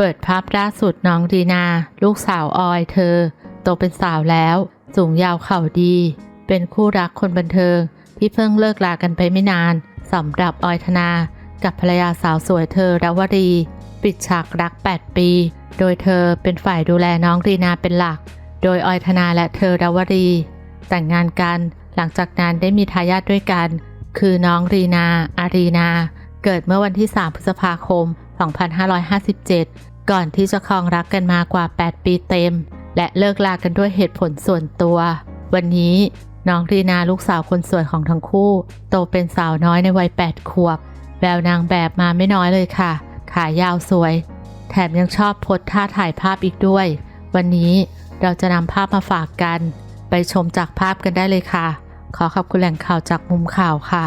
เปิดภาพล่าสุดน้องดีนา ลูกสาวออยเธอ โตเป็นสาวแล้ว สูงยาวเข่าดี เป็นคู่รักคนบันเทิง ที่เพิ่งเลิกลากันไปไม่นานสำหรับออยธนา กับภรรยาสาวสวยเธอรวรีปิดฉากรัก 8 ปี โดยเธอเป็นฝ่ายดูแลน้องรีนาเป็นหลัก โดยออยธนาและเธอรวรีแต่งงานกันหลังจากนั้นได้มีทายาทด้วยกัน คือน้องรีนาอารีนา เกิดเมื่อวันที่ 3 พฤษภาคม 2557 ก่อนที่จะครองรักกันมากว่า 8 ปีเต็ม และเลิกลากันด้วยเหตุผลส่วนตัว วันนี้น้องรีนาลูกสาวคนสวยของทั้งคู่ โตเป็นสาวน้อยในวัย 8 ขวบ แววนางแบบมาไม่น้อยเลยค่ะ ขายาวสวย แถมยังชอบโพสท่าถ่ายภาพอีกด้วย วันนี้เราจะนำภาพมาฝากกัน ไปชมจากภาพกันได้เลยค่ะ ขอขอบคุณแหล่งข่าวจากมุมข่าวค่ะ